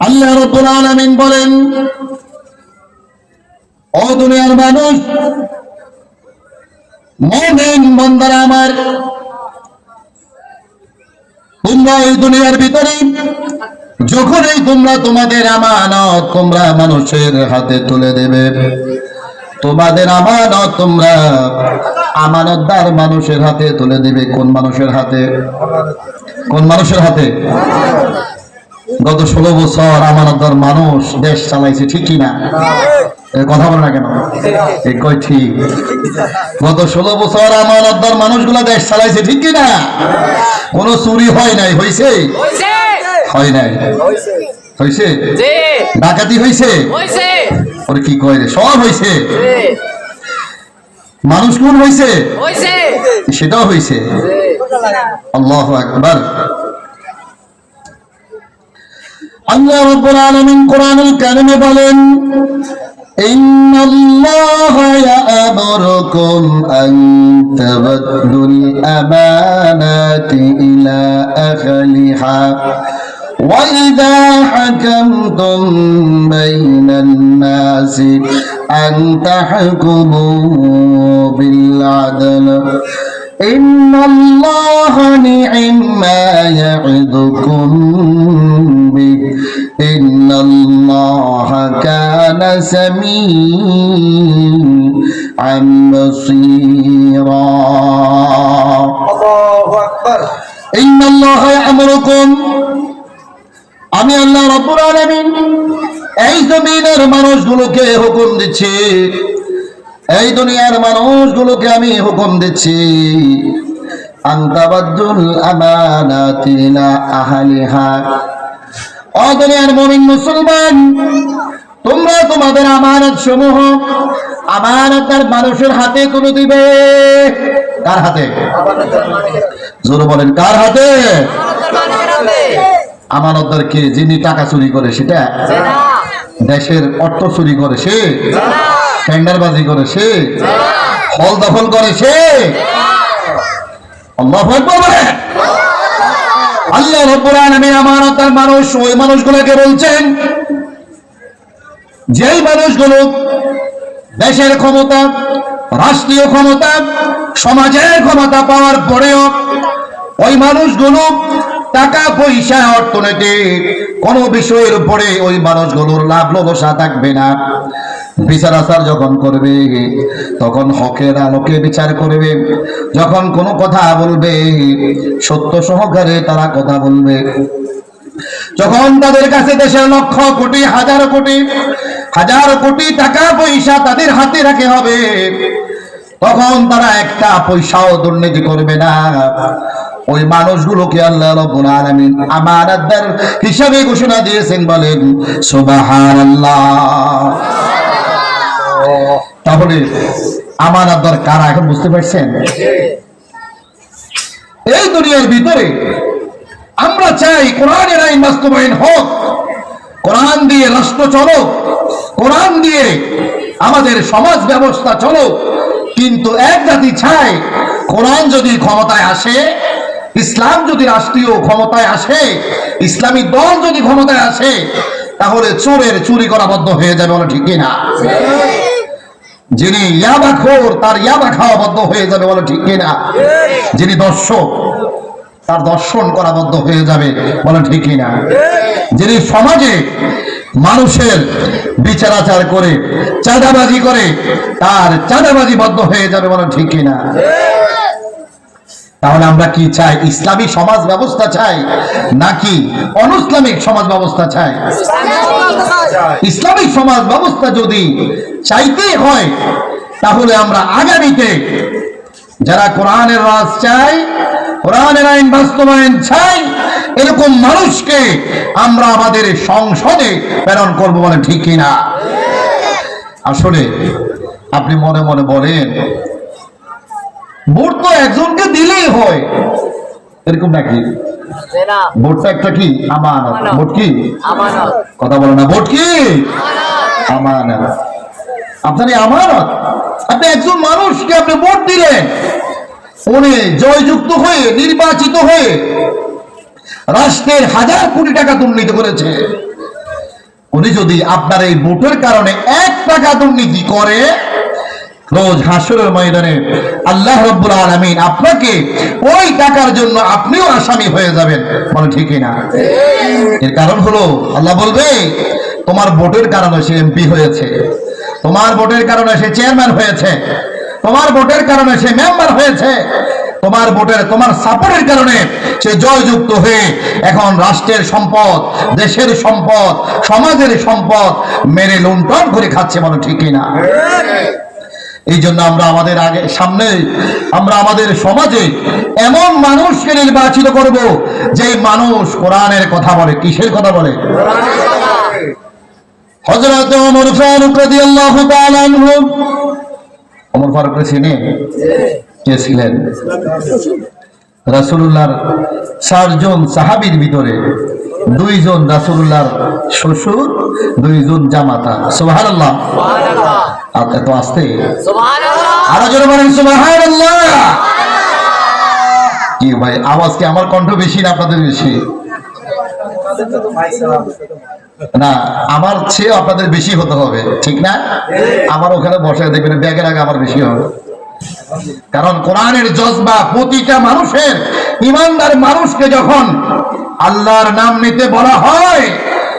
আল্লাহ আলামিন বলেন, ও দুনিয়ার মানুষ, মুমিন বান্দারা আমার, তোমরা এই দুনিয়ার ভিতরে, যখনই তোমরা তোমাদের আমানত তোমরা মানুষের হাতে তুলে দেবে। তোমাদের আমানত তোমরা আমানতদার মানুষের হাতে তুলে দেবে। কোন মানুষের হাতে? কোন মানুষের হাতে? গত ষোলো বছর আমানতদার মানুষ দেশ চালাইছে ঠিকই না কথা বলে না কেন? এ কই ঠিক? গত ষোলো বছর আমানতদার মানুষগুলা দেশ চালাইছে ঠিক কি না কোনো চুরি হয় নাই হয়েছে হইছে। হয় নাই। হয়েছে ডাকাতি হয়েছে হইছে। ওরে কি কয় রে? সব হয়েছে মানুষ কোন হয়েছে হইছে। সেটাও হয়েছে আল্লাহ আকবার। আল্লাহ রাব্বুল আলামিন কোরআনুল কারিমে বলেন إن الله يأمركم أن تبدوا الأمانات إلى أهلها وإذا حكمتم بين الناس أن تحكموا بالعدل إن الله نعم ما يعظكم به إن الله كان سميعا بصيرا إن الله يأمركم আমি আল্লাহ রব্বুল আলামিন এই জমিনের মানুষগুলোকে হুকুম দিচ্ছি এই দুনিয়ার মানুষগুলোকে আমি হুকুম দিচ্ছি আন্তাবাদ্দুল আমানাতিলা আহালিহা ও দুনিয়ার মুমিন মুসলমান, তোমরা তোমাদের আমানত সমূহ আমানতার মানুষের হাতে তুলে দিবে? কার হাতে? জোরে বলেন, কার হাতে? আমানতদার কে? যিনি টাকা চুরি করে, সেটা? দেশের অর্থ চুরি করে, সে? টেন্ডারবাজি করে, সে? ফল দখল করে, সে? আল্লাহ। আল্লাহ রব্বুল আলামিন আমানতার মানুষ, ওই মানুষগুলোকে বলছেন, যেই মানুষগুলো দেশের ক্ষমতা, রাষ্ট্রীয় ক্ষমতা, সমাজের ক্ষমতা পাওয়ার পরেও ওই মানুষগুলো টাকা, পয়সা, অর্থনীতি, কোন বিষয়ের উপরে ওই মানুষগুলোর লাভ লোভসা থাকবে না। বিচার আচার যখন করবে, তখন হকের আলোকে বিচার করবে। যখন কোনো কথা বলবে, সত্য সহকারে তারা কথা বলবে। যখন তাদের কাছে দেশের লক্ষ কোটি, হাজার কোটি হাজার কোটি টাকা পয়সা তাদের হাতে রাখে হবে, তখন তারা একটা পয়সাও দুর্নীতি করবে না। ওই মানুষগুলোকে আল্লাহ রাব্বুল হিসাবে ঘোষণা দিয়েছেন বলেন, সুবহানাল্লাহ। তাহলে এখন বুঝতে পারছেন? এই দুনিয়ার ভিতরে আমরা চাই কোরআনের আইন বাস্তবায়ন হোক, কোরআন দিয়ে রাষ্ট্র কোরআন দিয়ে আমাদের সমাজ ব্যবস্থা চলো কিন্তু এক জাতি চায় কোরআন যদি ক্ষমতায় আসে, ইসলাম যদি রাষ্ট্রীয় ক্ষমতায় আসে, ইসলামী দল যদি ক্ষমতায় আসে, তাহলে চোরের চুরি করা বদ্ধ হয়ে যাবে বলে ঠিক না যিনি ইয়াবা খোর, তার ইয়াবা খাওয়া বদ্ধ হয়ে যাবে বলো ঠিক না যিনি দর্শক, তার দর্শন করা বদ্ধ হয়ে যাবে বলো ঠিক না যিনি সমাজে মানুষের বিচারাচার করে, চাঁদাবাজি করে, তার চাঁদাবাজি বদ্ধ হয়ে যাবে বলো ঠিক না তাহলে আমরা কি চাই? ইসলামী সমাজ ব্যবস্থা চাই নাকি অনইসলামিক সমাজ ব্যবস্থা চাই? ইসলামিক সমাজ ব্যবস্থা যদি চাইতে হয়, তাহলে আমরা আগামীতে যারা কোরআনের রাজ চাই কোরআনের আইন বাস্তবায়ন চাই এরকম মানুষকে আমরা আমাদের সংসদে প্রেরণ করব বলে ঠিক কিনা? আসলে আপনি মনে মনে বলেন ভোট তো একজনকে দিলেই হয়। এরকম নাকি? ভোটটা একটা কি? আমানত। ভোট কি? কথা বলো না। ভোট কি? আমানত। আপনার এই আমানত? আপনি একজন মানুষকে আপনি ভোট দিলেন। উনি জয়যুক্ত হয়ে নির্বাচিত হয়ে রাষ্ট্রের হাজার কোটি টাকা দুর্নীতি করেছে। উনি যদি আপনার এই ভোটের কারণে এক টাকা দুর্নীতি করে রোজ হাসরের ময়দানে আল্লাহ রব্বুল আলমিন আপনাকে ওই টাকার জন্য আপনিও আসামি হয়ে যাবেন। বলে ঠিকই না। এর কারণ হলো, আল্লাহ বলবে, তোমার ভোটের কারণে সে এমপি হয়েছে। তোমার ভোটের কারণে সে চেয়ারম্যান হয়েছে। তোমার ভোটের কারণে সে মেম্বার হয়েছে। তোমার ভোটের, তোমার সাপোর্টের কারণে সে জয়যুক্ত হয়ে এখন রাষ্ট্রের সম্পদ, দেশের সম্পদ, সমাজের সম্পদ মেরে লুণ্ঠন করে খাচ্ছে বলে ঠিকই না। এই জন্য আমরা আমাদের আগে সামনে, আমরা আমাদের সমাজে এমন মানুষকে নির্বাচিত করব যে মানুষ কোরআনের কথা বলে। কিসের কথা বলে? হযরত ওমর ফারুক রাদিয়াল্লাহু তাআলা আনহু। ওমর ফারুক চিনে? কে ছিলেন? রাসূলুল্লাহর চারজন সাহাবীর ভিতরে দুইজন রাসূলুল্লাহর শ্বশুর, দুইজন জামাতা। সুবহানাল্লাহ। আর এত আসতে আরও জোরে বলেন কি ভাই আওয়াজ কি আমার কণ্ঠ বেশি না আপনাদের বেশি? না আমার চেয়ে আপনাদের বেশি হতে হবে ঠিক না? আমার ওখানে বসে দেখবেন ব্যাগের আগে আমার বেশি হবে। কারণ কোরআনের জজবা প্রতিটা মানুষের ইমানদার মানুষকে যখন আল্লাহর নাম নিতে বলা হয়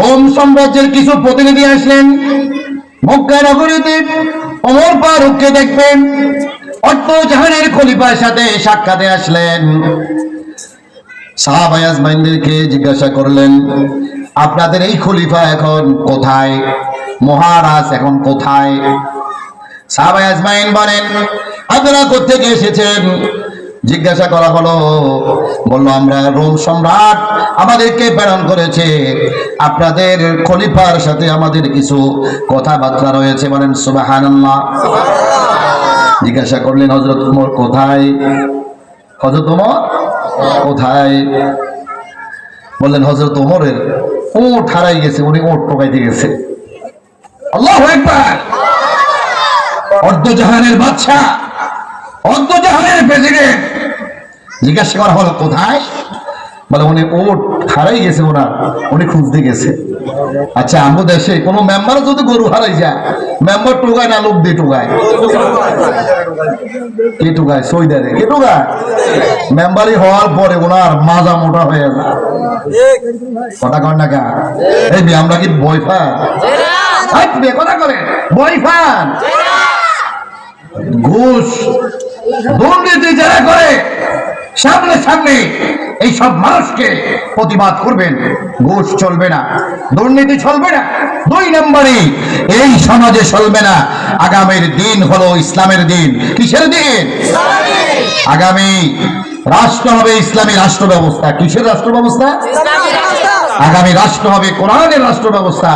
রোম সাম্রাজ্যের কিছু প্রতিনিধি আসলেন। মক্কা নগরীতে ওমর ফারুককে দেখবেন অর্ধ জাহানের খলিফার সাথে সাক্ষাতে আসলেন। সাহাবাই আজমাইনদেরকে জিজ্ঞাসা করলেন, আপনাদের এই খলিফা এখন কোথায়? মহারাজ এখন কোথায়? সাহাবাই আজমাইন বলেন আপনারা কোথেকে এসেছেন? জিজ্ঞাসা করা হলো। বলল, আমরা রোম সম্রাট আমাদেরকে প্রেরণ করেছে। আপনাদের খলিফার সাথে আমাদের কিছু কথাবার্তা রয়েছে। বলেন সুবাহান্লাহ জিজ্ঞাসা করলেন হজরত উমর কোথায়? হজরত উমর কোথায়? বললেন হজরত উমরের ওট হারাই গেছে, উনি ওট টোকাইতে গেছে। আল্লাহ একবার অর্ধজাহানের বাচ্চা অর্ধজাহানের প্রেসিডেন্ট। জিজ্ঞাসা করা হলো কোথায়? বলে উনি ওট হারাই গেছে ওনার। উনি খুঁজতে গেছে। আচ্ছা আমগো দেশে কোনো মেম্বার যদি গরু হারাই যায় মেম্বার টোকায় না লোক দিয়ে টোকায়? কে টোকায়? সইদারে কে টোকায়? মেম্বারি হওয়ার পরে ওনার মাজা মোটা হয়ে যায় কথা কর না কা এই আমরা কি বই এই কথা করে বই পান ঘুষ! দুর্নীতি যারা করে, সামনে সামনে এই সব মানুষকে প্রতিবাদ করবেন। ঘুষ চলবে না, দুর্নীতি চলবে না। দুই নম্বরে, এই সমাজে চলবে না। আগামীর দিন হলো ইসলামের দিন। কিসের দিন? আগামী রাষ্ট্র হবে ইসলামী রাষ্ট্র ব্যবস্থা। কিসের রাষ্ট্র ব্যবস্থা? আগামী রাষ্ট্র হবে কোরআনের রাষ্ট্র ব্যবস্থা।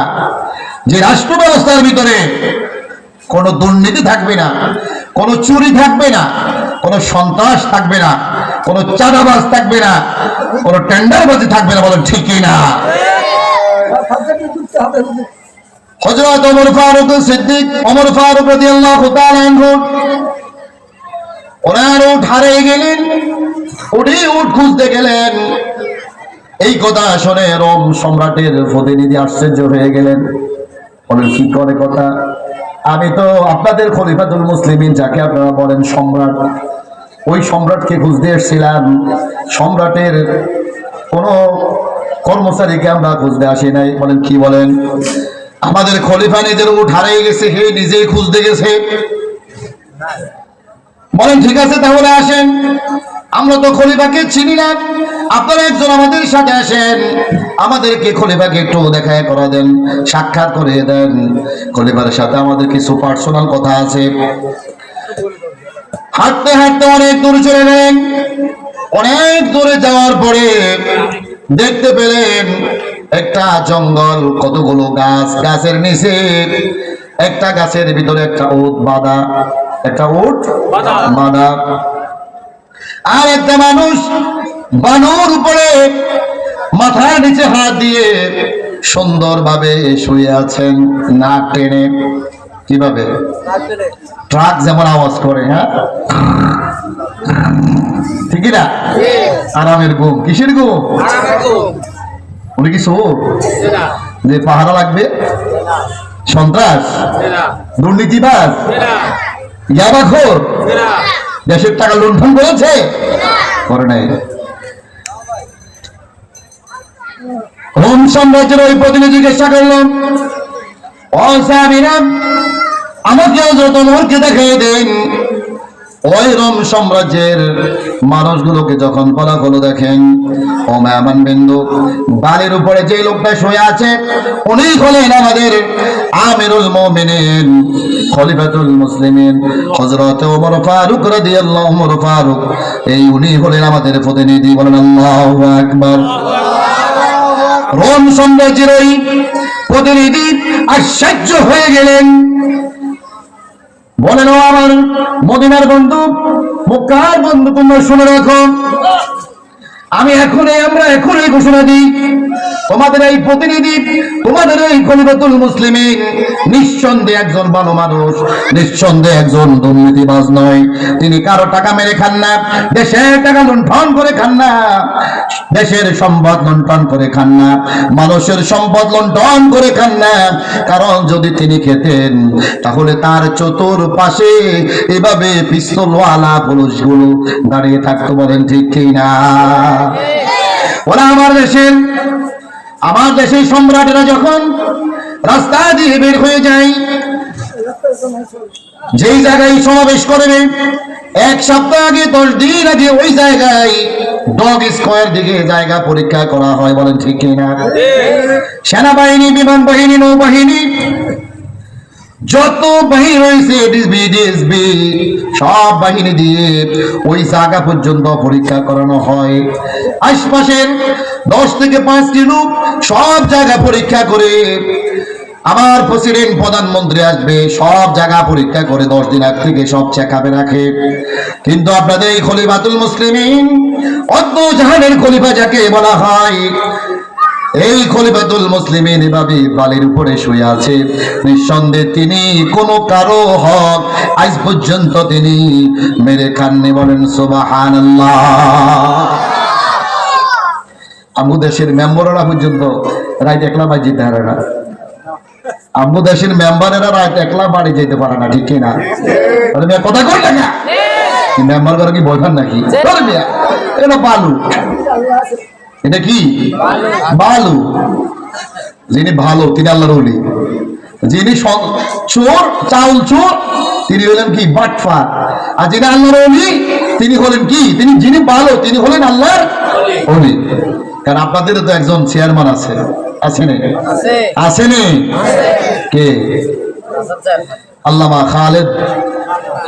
যে রাষ্ট্র ব্যবস্থার ভিতরে কোনো দুর্নীতি থাকবে না কোনো চুরি থাকবে না, কোনো সন্ত্রাস থাকবে না, কোনো চাঁদাবাজ থাকবে না, কোনো টেন্ডারবাজি থাকবে না বলেন ঠিকই না হজরত ওমর ফারুক সিদ্দিক, ওমর ফারুক রাদিয়াল্লাহু ওনার উঠ হারিয়ে গেলেন, উঠে উঠ খুঁজতে গেলেন। এই কথা শুনে রোম সম্রাটের প্রতিনিধি আশ্চর্য হয়ে গেলেন। বলেন, কি করে কথা? আমি তো আপনাদের খলিফাতুল মুসলিমিন, যাকে আপনারা বলেন সম্রাট, ওই সম্রাটকে খুঁজতে এসেছিলাম। সম্রাটের কোনো কর্মচারীকে আমরা খুঁজতে আসি নাই। বলেন, কি বলেন? আমাদের খলিফা নিজের উঠ হারিয়ে গেছে, হে নিজেই খুঁজতে গেছে। বলেন, ঠিক আছে, তাহলে আসেন। আমরা তো খলিফাকে চিনি না। আপনারা একজন আমাদের সাথে আসেন। আমাদেরকে খলিফাকে একটু দেখায় করা দেন সাক্ষাৎ করে দেন। খলিফার সাথে আমাদের কিছু পার্সোনাল কথা আছে। হাঁটতে হাঁটতে অনেক দূর চলে গেলেন। অনেক দূরে যাওয়ার পরে দেখতে পেলেন একটা জঙ্গল কতগুলো গাছ গাছের নিচে। একটা গাছের ভিতরে একটা ওট বাঁধা একটা ওট বাঁধা। আর একটা মানুষ বানুর উপরে মাথার নিচে হাত দিয়ে সুন্দরভাবে শুয়ে আছেন না টেনে। কীভাবে? ট্রাক যেমন আওয়াজ করে হ্যাঁ? ঠিকই না? আরামের ঘুম। কিসের ঘুম? উনি কি যে পাহারা লাগবে? সন্ত্রাস? দুর্নীতিবাজ? ইয়াবাখোর দেশের টাকা লুণ্ঠন করেছে? করে নাই। রোম সাম্রাজ্যের ওই প্রতিনিধি জিজ্ঞাসা করলাম। ও সাহাবীরা আমাকে যত মোরকে দেখাই দেন ওই রোম সাম্রাজ্যের মানুষগুলোকে যখন ফলাফল দেখেন ও মেহমান বিন্দু, বালির উপরে যে লোকটা শুয়ে আছে, উনি হলেন আমাদের আমিরুল মুমিনিন, খলিফাতুল মুসলিমিন, হযরত ওমর ফারুক রাদিয়াল্লাহু ওমর ফারুক। এই উনি হলেন আমাদের প্রতিনিধি, বলেন আল্লাহু আকবার। রোম সাম্রাজ্যের ওই প্রতিনিধি আশ্চর্য হয়ে গেলেন। বলেন আমার মদিনার বন্ধু মুখার বন্ধু তোমরা শুনে রাখো। আমি এখনই, আমরা এখনই ঘোষণা দিই, তোমাদের এই প্রতিনিধি, তোমাদের এই খলিফাতুল মুসলিমিন, নিঃসন্দেহে একজন ভালো মানুষ, নিঃসন্দেহে একজন দুর্নীতিবাজ নয়। তিনি কারও টাকা মেরে খান না, দেশের টাকা লুণ্ঠন করে খান না, দেশের সম্পদ লুণ্ঠন করে খান না, মানুষের সম্পদ লুণ্ঠন করে খান না। কারণ যদি তিনি খেতেন, তাহলে তার চতুর পাশে এভাবে পিস্তলওয়ালা পুলিশগুলো দাঁড়িয়ে থাকতে বলেন ঠিক কি না ওরা আমার দেশের আমার দেশের সম্রাটেরা যখন রাস্তা দিয়ে বের হয়ে যায় যেই জায়গায় সমাবেশ করবে এক সপ্তাহ আগে দশ দিন আগে ওই জায়গায় ডগ স্কোয়ার দিকে জায়গা পরীক্ষা করা হয় বলেন ঠিক কিনা? সেনাবাহিনী বিমান বাহিনী নৌবাহিনী যত বাহিনী রয়েছে সব বাহিনী দিয়ে ওই জায়গা পর্যন্ত পরীক্ষা করানো হয়। আশপাশের দশ থেকে পাঁচটি লোক সব জায়গা পরীক্ষা করে, আবার প্রেসিডেন্ট প্রধানমন্ত্রী আসবে, সব জায়গা পরীক্ষা করে দশ দিন আগ থেকে সব চেক আপে রাখে। কিন্তু আপনাদের এই খলিফাতুল মুসলিমিন অদ্য জাহানের খলিফা যাকে বলা হয় এই খলিফাতুল মুসলিমিন এভাবে বালির উপরে শুয়ে আছে। নিঃসন্দেহে তিনি কোনো কারও হক আজ পর্যন্ত তিনি মেরে খাননি বলেন সুবহানাল্লাহ। আমু দেশের মেম্বাররা পর্যন্ত রাইত একলা বাড়ি যেতে পারে না। আমু দেশের মেম্বারেরা রাইত একলা বাড়ি যেতে পারে না ঠিক মিয়া কথা কই না? মেম্বার করে কি বলবেন নাকি? বলে মিয়া এটা বালু এটা কি? বালু। যিনি ভালো তিনি আল্লাহর ওলি। যিনি চোর চাউল চোর তিনি হলেন কি? বাটফা আর যিনি আল্লাহর ওলি তিনি হলেন কি? তিনি যিনি ভালো তিনি হলেন আল্লাহর ওলি। কারণ আপনাদের তো একজন চেয়ারম্যান আছে। আছে নে আছে। নে কে? আল্লামা খালেদ।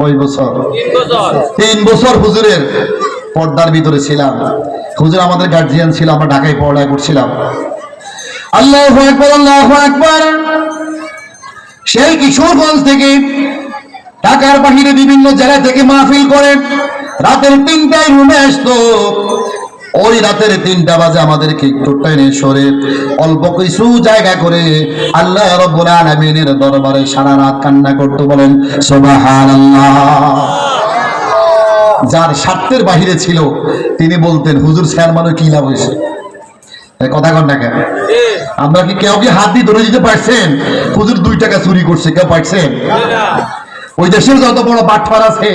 কয় বছর? তিন বছর। হুজুরের পর্দার ভিতরে ছিলাম। হুজুর আমাদের গার্জিয়ান ছিল আমরা ঢাকায় পড়ায় করছিলাম। আল্লাহ একবার আল্লাহ একবার সেই কিশোরগঞ্জ থেকে ঢাকার বাহিরে বিভিন্ন জেলা থেকে মাহফিল করে রাতের তিনটায় রুমে আসতো। ওই রাতের তিনটা বাজে আমাদেরকে একটু টেনে সরে অল্প কিছু জায়গা করে আল্লাহ রব্বুল আলামিনের দরবারে সারা রাত কান্না করতে বলেন সুবহানাল্লাহ। যার স্বার্থের বাহিরে ছিল তিনি বলতেন হুজুর স্যার মানে কি লাভ হয়েছে? কথা কন না কেন? আমরা কি কেউ কি হাত দিয়ে ধরে দিতে পারছেন? হুজুর দুই টাকা চুরি করছে কেউ পারছেন? ওই দেশের যত বড় বাটফার আছে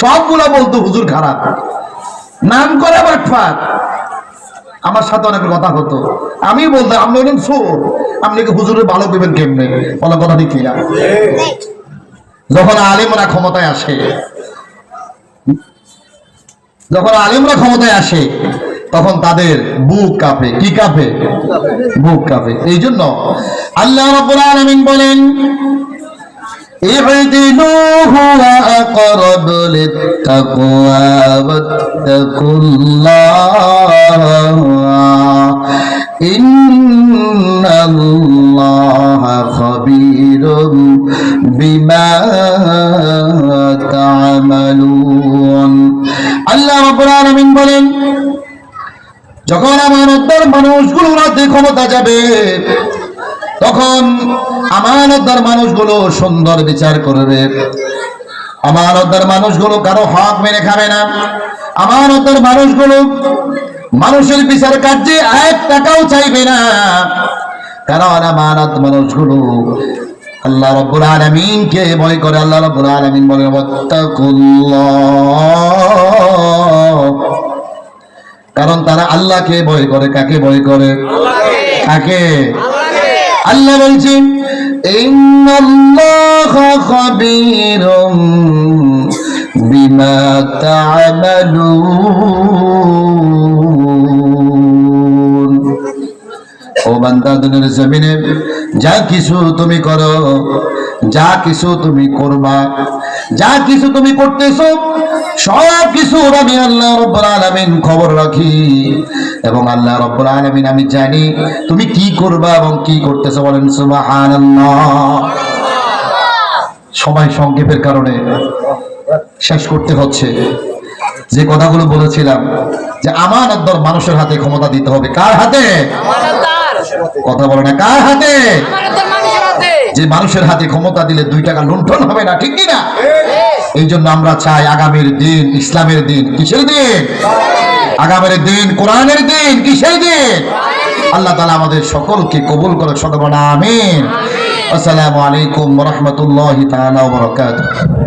সবগুলা বলতো হুজুর খারাপ। নাম করে বাটফার আমার সাথে অনেক কথা হতো। আমি বলতাম, আপনি বললেন সোর আপনি কি হুজুরের ভালো পেবেন কেমনে? বলা, কথা ঠিক কিনা? যখন আলেমরা ক্ষমতায় আসে, যখন আলেমরা ক্ষমতায় আসে, তখন তাদের বুক কাঁপে। কি কাঁপে? বুক কাঁপে। এই জন্য আল্লাহ রাব্বুল আলামিন বলেন اعدلوا هو أقرب للتقوى واتقوا الله إن الله خبير بما تعملون আল্লাহ রাব্বুল আলামিন বলেন যখন আমানতদার মানুষগুলোর হাতে ক্ষমতা যাবে তখন আমানতদার মানুষগুলো সুন্দর বিচার করবে। আমানতদার মানুষগুলো কারও হক মেনে খাবে না। আমানতদার মানুষগুলো মানুষের বিচার কার্যে এক টাকাও চাইবে না। কারণ আমানত মানুষগুলো আল্লাহ রব্বুল আলামিনকে ভয় করে। আল্লাহ রব্বুল আলামিন ওয়াত্তাকুল্লাহ। কারণ তারা আল্লাহকে ভয় করে। কাকে ভয় করে? কাকে? আল্লাহ বিমা ও বান্দা দুনিয়ার জমিনে যা কিছু তুমি করো যা কিছু তুমি করবা যা কিছু তুমি করতেছো সব কিছু আমি আল্লাহ রব্বুল আলামিন খবর রাখি। এবং আল্লাহ রব্বুল আলামিন আমি জানি তুমি কি করবা এবং কি করতেছো বলেন সুবহানাল্লাহ। সময় সংক্ষেপের কারণে শেষ করতে হচ্ছে। যে কথাগুলো বলেছিলাম যে আমার আদর মানুষের হাতে ক্ষমতা দিতে হবে। কার হাতে? কথা বলে না কার হাতে? যে মানুষের হাতে ক্ষমতা দিলে দুই টাকা লুণ্ঠন হবে না ঠিক কিনা? এই জন্য আমরা চাই আগামীর দিন ইসলামের দিন কিসের দিন? আগামীর দিন কোরআনের দিন কিসের দিন? আল্লাহ তালা আমাদের সকলকে কবুল করে সকল আমিন। আসসালামু আলাইকুম রহমতুল্লাহ তালা ওয়া বারাকাতুহু।